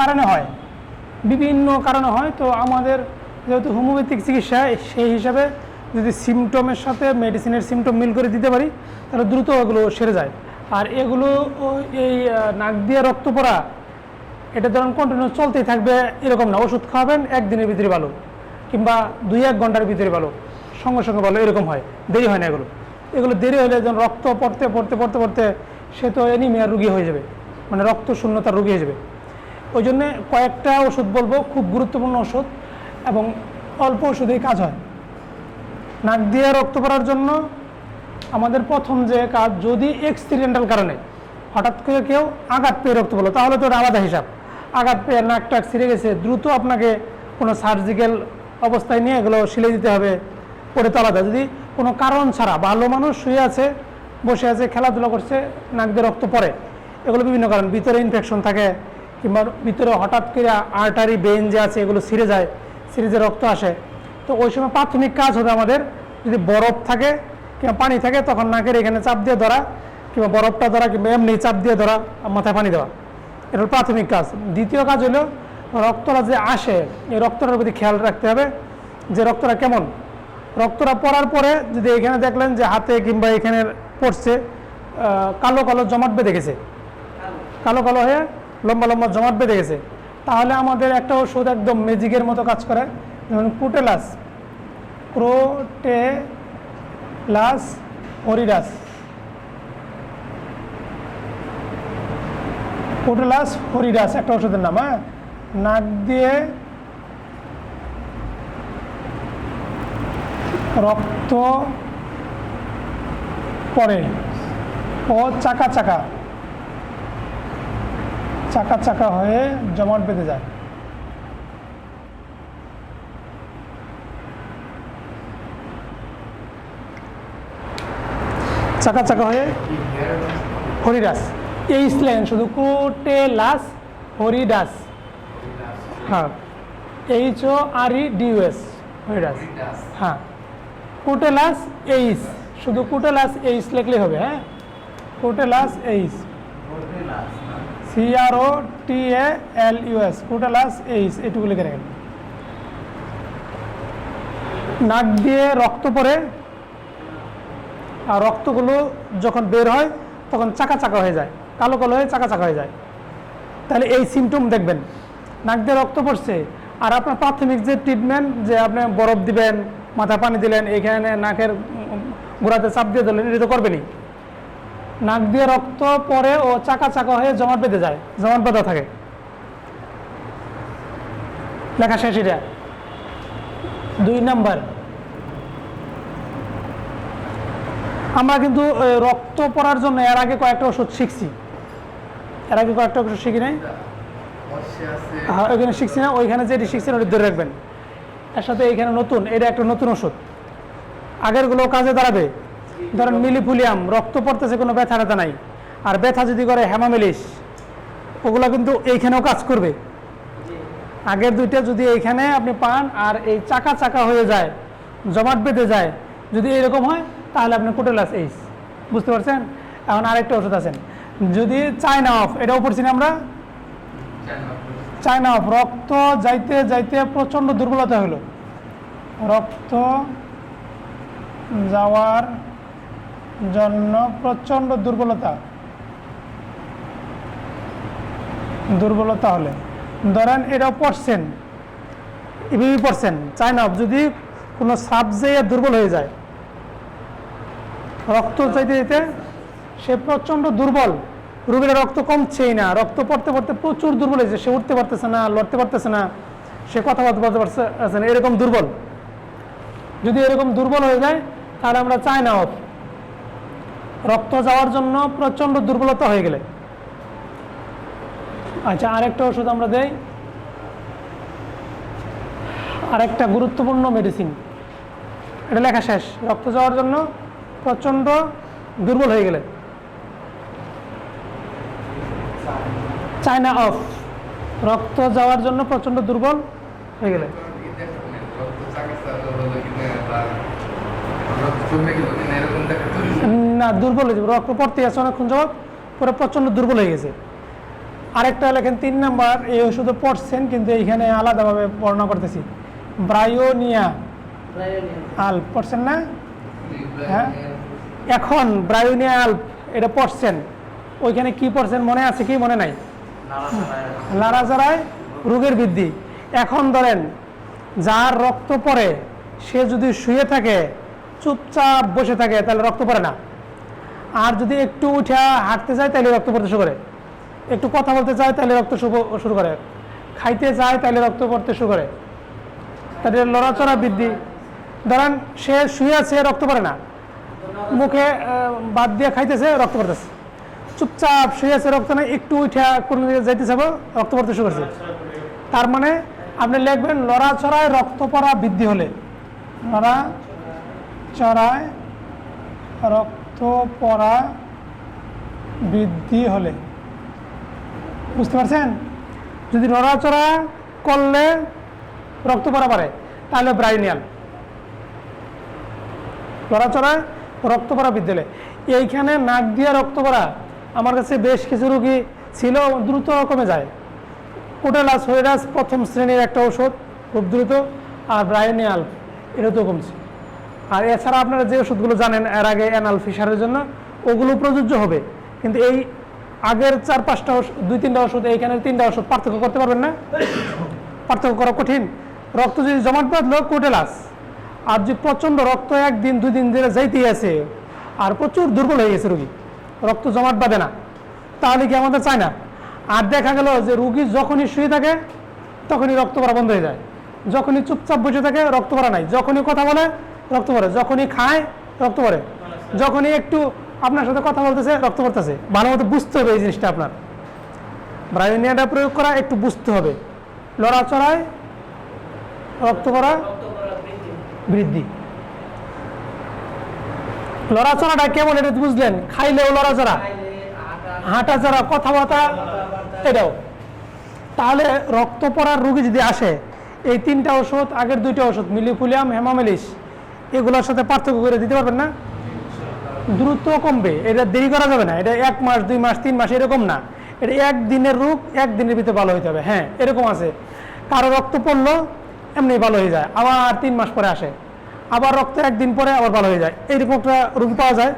কারণে হয়। বিভিন্ন কারণে হয়, তো আমাদের যেহেতু হোমিওপ্যাথিক চিকিৎসা, সেই হিসাবে যদি সিমটমের সাথে মেডিসিনের সিমটম মিল করে দিতে পারি, তাহলে দ্রুত এগুলো সেরে যায়। আর এগুলো এই নাক দিয়ে রক্ত পড়া, এটা ধরুন কন্টিনিউ চলতেই থাকবে, এরকম না। ওষুধ খাওয়াবেন, একদিনের ভিতরে ভালো, কিংবা দুই, এক ঘণ্টার ভিতরে ভালো, সঙ্গে সঙ্গে ভালো, এরকম হয়। দেরি হয় না এগুলো। এগুলো দেরি হলে যখন রক্ত পড়তে পড়তে পড়তে পড়তে সে তো এনিমিয়ার রুগী হয়ে যাবে। মানে রক্ত শূন্যতার রুগী হয়ে যাবে। ওই জন্যে কয়েকটা ওষুধ বলব, খুব গুরুত্বপূর্ণ ওষুধ এবং অল্প ওষুধেই কাজ হয়। নাক দিয়ে রক্ত পড়ার জন্য আমাদের প্রথম যে কাজ, যদি এক্সিডেন্টাল কারণে হঠাৎ করে কেউ আঘাত পেয়ে রক্ত পড়ল, তাহলে তো আলাদা হিসাব। আঘাত পেয়ে নাক টাক ছিঁড়ে গেছে, দ্রুত আপনাকে কোনো সার্জিক্যাল অবস্থায় নিয়ে এগুলো সিলে দিতে হবে, পরে তো আলাদা। যদি কোনো কারণ ছাড়া ভালো মানুষ শুয়ে আছে, বসে আছে, খেলাধুলা করছে, নাক দিয়ে রক্ত পড়ে, এগুলো বিভিন্ন কারণ, ভিতরে ইনফেকশন থাকে কিংবা ভিতরে হঠাৎ করে আর্টারি বেন যে আছে, এগুলো ছিঁড়ে যায় যে রক্ত আসে, তো ওই সময় প্রাথমিক কাজ হবে আমাদের, যদি বরফ থাকে কিংবা পানি থাকে, তখন নাকের এখানে চাপ দিয়ে ধরা, কিংবা বরফটা ধরা, কিংবা এমনি চাপ দিয়ে ধরা মাথায় পানি দেওয়া। এটা হলো প্রাথমিক কাজ। দ্বিতীয় কাজ হলো রক্তটা যে আসে, এই রক্তটার প্রতি খেয়াল রাখতে হবে যে রক্তটা কেমন। রক্তটা পড়ার পরে যদি এখানে দেখলেন যে হাতে কিংবা এখানে পড়ছে কালো কালো জমাট বেঁধে গেছে। কালো কালো হয়ে লম্বা লম্বা জমাট বেঁধে গেছে। তাহলে আমাদের একটা ওষুধ একদম ম্যাজিকের মতো কাজ করে, যেমন কুটেলাস ক্রোটেলাস হরিডাস কুটেলাস হরিডাস একটা ওষুধের নাম হ্যাঁ? নাক দিয়ে রক্ত পড়ে। ও চাকা চাকা। চাকা চাকা হয়ে জমাট বেঁধে যায়। চাকা চাকা হয়ে হরিদাস। এই স্ল্যান শুধু কোটেলাস হরিদাস। হ্যাঁ এইচ ও আর ই ডিউএস হরিদাস। হ্যাঁ কোটেলাস এইস শুধু কোটেলাস এইস লিখলে হবে হ্যাঁ? Crotalus H C R O T A L U S Crotalus H এটুকু লিখে রাখেন। নাক দিয়ে রক্ত পড়ে, আর রক্তগুলো যখন বের হয়, তখন চাকা চাকা হয়ে যায়, কালো কালো হয়ে চাকা চাকা হয়ে যায়। তাহলে এই সিমটম দেখবেন। নাক দিয়ে রক্ত পড়ছে, আর আপনার প্রাথমিক যে ট্রিটমেন্ট যে আপনি বরফ দিবেন মাথা পানি দিলেন, এখানে নাকের গোড়াতে চাপ দিয়ে দিলেন, এটা তো করবেনই। নাক দিয়ে রক্ত পরে ও চাকা চাকা হয়ে জমাট বেঁধে যায়, জমাট বাঁধা থাকে। লেখা শেষ এটা। দুই নাম্বার। আমরা কিন্তু রক্ত পড়ার জন্য এর আগে কয়েকটা ওষুধ শিখছি। এর আগে কয়েকটা ওষুধ শিখি নাই? হ্যাঁ ওইখানে শিখছি না, ওইখানে যেটি শিখছেন ওটি ধরে রাখবেন। এর সাথে এইখানে নতুন, এটা একটা নতুন ওষুধ। আগেরগুলো কাজে দাঁড়াবে। ধরেন মিলিফুলিয়াম, রক্ত পড়তেছে, কোনো ব্যথা ব্যথা নাই। আর ব্যথা যদি করে হেমামিলিস, ওগুলো কিন্তু এইখানেও কাজ করবে। আগের দুইটা যদি এইখানে আপনি পান আর এই চাকা চাকা হয়ে যায়, জমাট বেঁধে যায়, যদি এরকম হয়, তাহলে আপনি কোটেলাস এইস বুঝতে পারছেন? এখন আরেকটা ওষুধ আছেন যদি চায়না অফ এটাও পড়ছি আমরা? চায়না অফ, রক্ত যাইতে যাইতে প্রচণ্ড দুর্বলতা হলো। রক্ত যাওয়ার জন্য প্রচণ্ড দুর্বলতা। দুর্বলতা হলে। ধরেন এটাও পড়ছেন, এভাবেই পড়ছেন চায়না অফ যদি কোনো যাইয়া দুর্বল হয়ে যায়, রক্ত চাইতে যেতে সে প্রচণ্ড দুর্বল, রোগীর রক্ত কমছেই না, রক্ত পড়তে পড়তে প্রচুর দুর্বল হয়েছে, সে উঠতে পারতেছে না, লড়তে পারতেছে না, সে কথাবার্তা বলতে পারছে না, এরকম দুর্বল। যদি এরকম দুর্বল হয়ে যায়, তাহলে আমরা চাই না অফ রক্ত যাওয়ার জন্য প্রচণ্ড দুর্বলতা হয়ে গেলে। আচ্ছা আরেকটা ওষুধ আমরা দেই। আরেকটা গুরুত্বপূর্ণ মেডিসিন এটা লেখা শেষ। রক্ত যাওয়ার জন্য প্রচণ্ড দুর্বল হয়ে গেলে। China off. রক্ত যাওয়ার জন্য প্রচণ্ড দুর্বল হয়ে গেলে। না দুর্বল হয়ে যাবে। রক্ত পড়তে আছে অনেকক্ষণ যাবত পরে প্রচণ্ড দুর্বল হয়ে গেছে। আরেকটা লেখেন তিন নাম্বার এই ওষুধে পড়ছেন কিন্তু এইখানে আলাদাভাবে বর্ণনা করতেছি। ব্রায়োনিয়া। আল পড়ছেন না? হ্যাঁ? এখন ব্রায়োনিয়া আল এটা পড়ছেন। ওইখানে কি পড়ছেন মনে আছে কি? মনে নাই? লারাজারায় রোগের বৃদ্ধি। এখন ধরেন যার রক্ত পড়ে সে যদি শুয়ে থাকে চুপচাপ বসে থাকে তাহলে রক্ত পড়ে না। আর যদি একটু উঠে হাঁটতে যায়, তাহলে রক্ত পড়তে শুরু করে। একটু কথা বলতে চায় তাহলে রক্ত শুরু- করে। খাইতে চায় তাহলে রক্ত পড়তে শুরু করে। তাদের লড়াচড়া বৃদ্ধি। ধরেন, সে শুয়ে আছে, রক্ত পড়ে না। মুখে বাদ দিয়ে খাইতেছে, রক্ত পড়তেছে। চুপচাপ শুয়ে আছে, রক্ত নাই, একটু উঠে কোনো দিকে যাইতে যাব, রক্ত পড়তে শুরু করছে। তার মানে আপনি লিখবেন, লড়াচড়ায় রক্ত পড়া বৃদ্ধি হলে। লড়া চড়ায় রক্ত পড়া বৃদ্ধি হলে। বুঝতে পারছেন? যদি নড়াচড়া করলে রক্ত পড়া বাড়ে, তাহলে ব্রাইনিয়াল। নড়াচড়া, রক্ত পড়া বৃদ্ধি হলে। এইখানে নাক দিয়ে রক্ত পড়া, আমার কাছে বেশ কিছু রোগী ছিল, দ্রুত কমে যায়। কোটেলাস হইরাস প্রথম শ্রেণির একটা ওষুধ খুব দ্রুত, আর ব্রাইনিয়াল এটা তো কমছে। আর এছাড়া আপনারা যে ওষুধগুলো জানেন, এর আগে অ্যানাল ফিশারের জন্য, ওগুলো প্রযোজ্য হবে। কিন্তু এই আগের চার, পাঁচটা ওষুধ দুই, তিনটা ওষুধ এইখানে তিনটা ওষুধ পার্থক্য করতে পারবেন না। পার্থক্য করা কঠিন। রক্ত যদি জমাট বাঁধলো কোটেলাস আর যে প্রচণ্ড রক্ত একদিন দুই দিন ধরে যাইতেই আছে, আর প্রচুর দুর্বল হয়ে গেছে রুগী, রক্ত জমাট বাঁধে না। তাহলে কি আমাদের চায় না? আর দেখা গেল যে রুগী যখনই শুয়ে থাকে, তখনই রক্ত পড়া বন্ধ হয়ে যায়। যখনই চুপচাপ বসে থাকে, রক্ত পড়া নাই। যখনই কথা বলে রক্ত পড়ে যখনই খায়, রক্ত পড়ে যখনই একটু আপনার সাথে কথা বলতেছে, রক্ত পড়তেছে। ভালো মতো বুঝতে হবে এই জিনিসটা আপনার। ব্রায়োনিয়াটা প্রয়োগ করা, একটু বুঝতে হবে। লড়াচড়ায় রক্ত পড়া বৃদ্ধি। লড়াচড়াটা কেমন এটা বুঝলেন? খাইলেও লড়াচড়া। হাঁটা চড়া কথাবার্তা, এটাও। তাহলে রক্ত পড়ার রুগী যদি আসে, এই তিনটা ওষুধ আগের দুইটা ওষুধ মিলিফুলিয়াম, হেমামেলিস এগুলোর সাথে পার্থক্য করে দিতে পারবেন না? দ্রুত কমবে, এটা দেরি করা যাবে না। এটা এক মাস, দুই মাস, তিন মাস এরকম না। এটা এক দিনের রোগ এক দিনের ভিতরে ভালো হইতে হবে। হ্যাঁ এরকম আছে। কারও রক্ত পড়ল, এমনি ভালো হয়ে যায়। আবার তিন মাস পরে আসে। আবার রক্ত একদিন পরে আবার ভালো হয়ে যায়। এইরকম একটা রোগী পাওয়া যায়।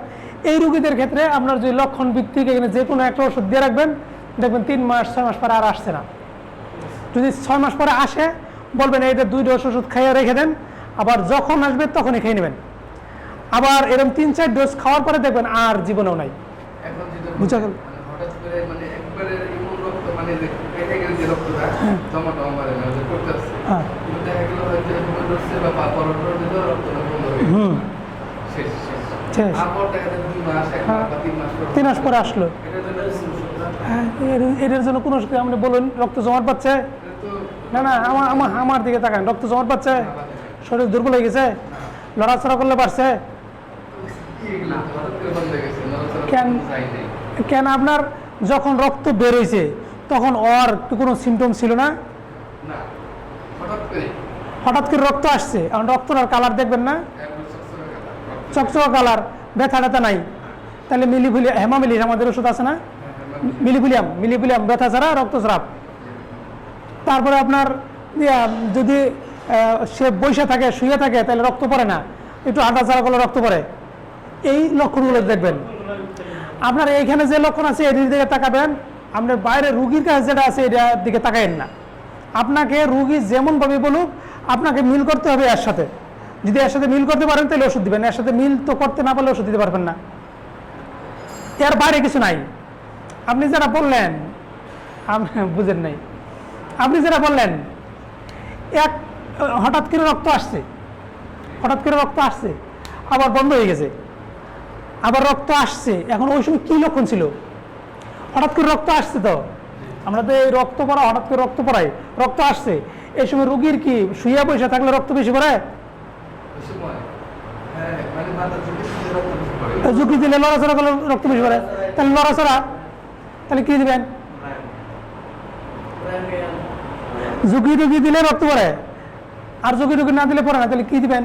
এই রুগীদের ক্ষেত্রে আপনার যে লক্ষণ ভিত্তিক, এখানে যে কোনো একটা ওষুধ দিয়ে রাখবেন। দেখবেন তিন মাস, ছয় মাস পরে আর আসছে না। যদি ছয় মাস পরে আসে, বলবেন এইটা দুই ডোজ ওষুধ খাইয়ে রেখে দেন আবার যখন আসবে তখনই খেয়ে নেবেন। আবার এরকম তিন চার ডোজ খাওয়ার পরে দেখবেন আর জীবনেও নাই। বুঝা গেল। মানে মানে হ্যাঁ। গেল হয়ে তিন মাস পর আসলো। এটার জন্য হ্যাঁ এর- এটার জন্য কোনো আপনি বলুন রক্ত জমাট পাচ্ছে? না না আমার আমার আমার দিকে তাকান রক্ত জমাট পাচ্ছে। শরীর দুর্বল হয়ে গেছে? লড়াচড়া করলে পারছে কেন- আপনার যখন রক্ত বের হয়েছে, তখন ওর কোনো সিমটম ছিল না? হঠাৎ করে রক্ত আসছে, এখন রক্তটার কালার দেখবেন না? চকচকে কালার ব্যথা ট্যাথা নাই। তাহলে মিলিফুলি হেমামিলিস আমাদের ওষুধ আছে না? মিলিফুলিয়াম মিলিফুলিয়াম, ব্যথা ছাড়া রক্তস্রাব তারপরে আপনার যদি সে বসে থাকে শুয়ে থাকে তাহলে রক্ত পড়ে না। একটু চাড়া করলে রক্ত পড়ে। এই লক্ষণগুলো দেখবেন। আপনার এইখানে যে লক্ষণ আছে এটির দিকে তাকাবেন। আপনার বাইরে রুগীর কাছে যেটা আছে এটার দিকে তাকাইন না। আপনাকে রুগী যেমনভাবে বলুক, আপনাকে মিল করতে হবে এর সাথে। যদি এর সাথে মিল করতে পারেন তাহলে ওষুধ দিবেন। এর সাথে মিল তো করতে না পারলে ওষুধ দিতে পারবেন না। এর বাইরে কিছু নাই। আপনি যারা বললেন বুঝেন নাই। আপনি যেটা বললেন, এক হঠাৎ করে রক্ত আসছে। হঠাৎ করে রক্ত আসছে। আবার বন্ধ হয়ে গেছে। আবার রক্ত আসছে। এখন ওই সময় কী লক্ষণ ছিল? হঠাৎ করে রক্ত আসছে তো? আমরা তো এই রক্ত পড়া হঠাৎ করে রক্ত পড়াই। রক্ত আসছে। এই সময় রুগীর কি শুয়ে বসে থাকলে রক্ত বেশি পড়ে? ওই সময়, হ্যাঁ, মানে। ঝুঁকি দিলে লড়াচড়া করলে রক্ত বেশি পড়ে। তাহলে লড়াচড়া? তাহলে কি দিবেন? ঝুঁকি টুকি দিলে রক্ত পড়ে? আর ঝুঁকি টুকি না দিলে পড়ে না তাহলে কি দিবেন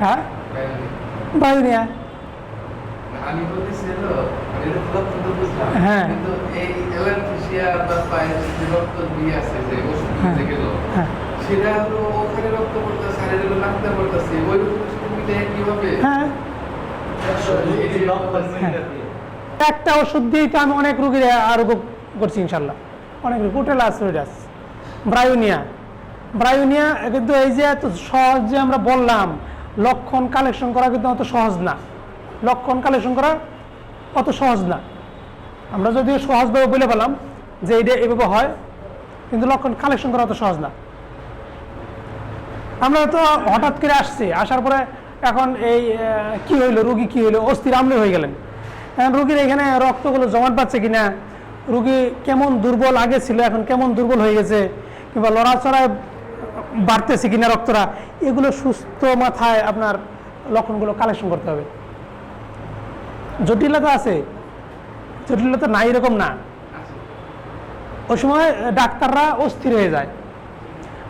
হ্যাঁ বুঝলাম। হ্যাঁ। হ্যাঁ। হ্যাঁ সেটা হলো ওখানে রক্ত পড়তেছে, আর এটা হলো পড়তেছে। ওই মিলে কি হবে? হ্যাঁ একটা ওষুধ দিয়েই তো আমি অনেক রুগীর আরোগ্য করছি ইনশাল্লাহ অনেক রুগী কুটেলাসোরিডাস ব্রায়োনিয়া ব্রায়োনিয়া, কিন্তু এই যে এত সহজ যে আমরা বললাম, লক্ষণ কালেকশন করা কিন্তু অত সহজ না। লক্ষণ কালেকশন করা অত সহজ না। আমরা যদিও সহজভাবে বলে পেলাম যে এটা এভাবে হয়, কিন্তু লক্ষণ কালেকশন করা অত সহজ না। আমরা তো হঠাৎ করে আসছি, আসার পরে এখন এই কি হইল, রুগী কি হইল, অস্থির আমলে হয়ে গেলেন। রুগীর এখানে রক্তগুলো জমাট পাচ্ছে কিনা, রুগী কেমন দুর্বল আগে ছিল, এখন কেমন দুর্বল হয়ে গেছে, কিংবা লড়াচড়ায় বাড়তেছে কিনা রক্তরা, এগুলো সুস্থ মাথায় আপনার লক্ষণগুলো কালেকশন করতে হবে। জটিলতা আছে, জটিলতা নাই এরকম না। ওই সময় ডাক্তাররা অস্থির হয়ে যায়।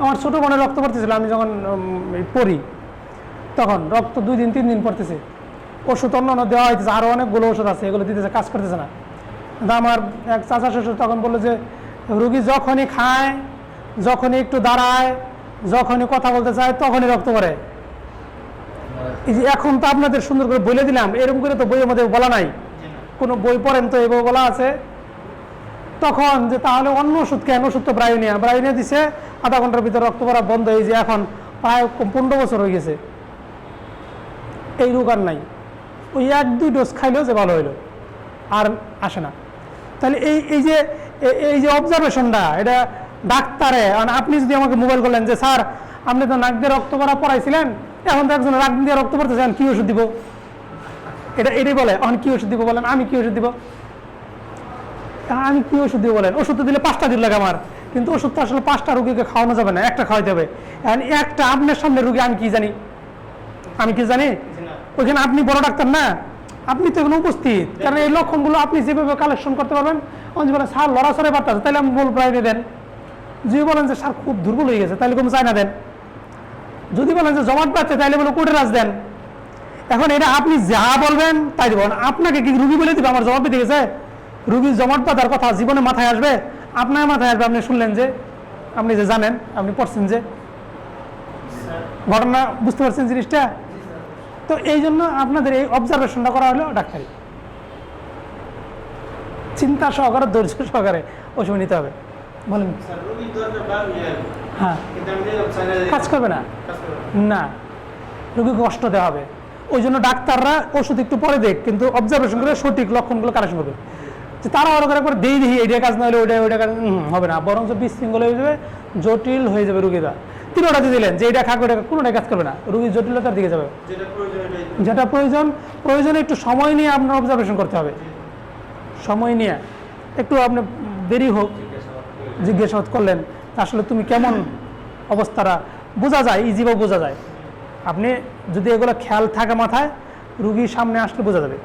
আমার ছোটো মনে রক্ত পড়তেছিল, আমি যখন পড়ি, তখন রক্ত দুই দিন, তিন দিন পড়তেছে। ওষুধ অন্য অন্য দেওয়া হইতেছে আরও অনেকগুলো ওষুধ আছে, এগুলো দিতেছে, কাজ করতেছে না। আমার এক চাচা শ্বশুর তখন বলল যে, রুগী যখনই খায়, যখনই একটু দাঁড়ায় যখনই কথা বলতে চায় তখনই রক্ত পড়ে। এখন তো আপনাদের সুন্দর করে বলে দিলাম, এরকম করে তো বইয়ের মধ্যে বলা নাই। কোনো বই পড়েন তো এভাবে বলা আছে। তখন যে তাহলে অন্য ওষুধ কেন? ওষুধ তো ব্রায়োনিয়া। ব্রায়োনিয়া দিছে, আধা ঘণ্টার ভিতরে রক্ত পড়া বন্ধ হয়ে যে এখন প্রায় পনেরো বছর হয়ে গেছে। এই রোগ আর নাই। ওই এক, দুই ডোজ খাইলেও যে ভালো হইল। আর আসে না। তাহলে এই এই যে এই যে অবজারভেশনটা এটা ডাক্তারে আপনি যদি আমাকে মোবাইল করলেন যে স্যার আপনি তো নাক দিয়ে রক্ত পড়া পড়াইছিলেন এখন তো একজন নাক দিয়ে রক্ত পড়তেছেন কি ওষুধ দিব? এটা এটাই বলে এখন কি ওষুধ দিব বলেন আমি কি ওষুধ দিব? আমি কি ওষুধ দিব বলেন? ওষুধ তো দিলে পাঁচটা দিল লাগে আমার কিন্তু ওষুধ তো আসলে পাঁচটা রুগীকে খাওয়ানো যাবে না একটা খাওয়াইতে হবে। এখন একটা আপনার সামনে রুগী আমি কি জানি? আমি কি জানি? ওইখানে আপনি বড় ডাক্তার না? আপনি তো এখানে উপস্থিত। কারণ এই লক্ষণগুলো আপনি যেভাবে কালেকশন করতে পারবেন অঞ্জ বলেন স্যার লড়াচড়ে পারতেছে তাহলে আমি বল প্রাইভে দেন। যদি বলেন যে সার খুব দুর্বল হয়ে গেছে, তাহলে কোনো চায়না দেন। যদি বলেন যে জমাট পাচ্ছে তাহলে বলে কোটে রাজ দেন। এখন এটা আপনি যা বলবেন তাই দেবেন আপনাকে কি রুগী বলে দিবে? আমার জবাব পেতে গেছে। রুগীর জমাট পাতার কথা জীবনে মাথায় আসবে। আপনার মাথায় আসবে, আপনি শুনলেন যে, আপনি যে জানেন, আপনি পড়ছেন যে। ঘটনা, বুঝতে পারছেন জিনিসটা? তো এই জন্য আপনাদের এই অবজারভেশনটা করা হলো ডাক্তারি। চিন্তা সহকারে, ধৈর্য সহকারে ওষুধ নিতে হবে। বলেন। হ্যাঁ। কাজ করবে না? না। রোগীকে কষ্ট দেওয়া হবে। ওই জন্য ডাক্তাররা ওষুধ একটু পরে দেখ, কিন্তু অবজারভেশন করে সঠিক লক্ষণগুলো কারেকশন করবে যে তারা ওরা করে করে দেই দেখি এইটা কাজ না হলে ওইটা ওইটা হবে না। বরঞ্চ বিশৃঙ্খল হয়ে যাবে, জটিল হয়ে যাবে রুগীরা। তিনোটা দিয়ে দিলেন, যে এটা খাক, ওইটা কোনোটাই কাজ করবে না। রুগীর জটিলতার দিকে যাবে। যেটা প্রয়োজন যেটা প্রয়োজন প্রয়োজনে একটু সময় নিয়ে আপনার অবজারভেশন করতে হবে। সময় নিয়ে। একটু আপনি দেরি হোক। জিজ্ঞাসাবাদ করলেন আসলে তুমি কেমন অবস্থাটা বোঝা যায় ইজিভাবে বোঝা যায়। আপনি যদি এগুলো খেয়াল থাকে মাথায়, রুগীর সামনে আসলে বোঝা যাবে।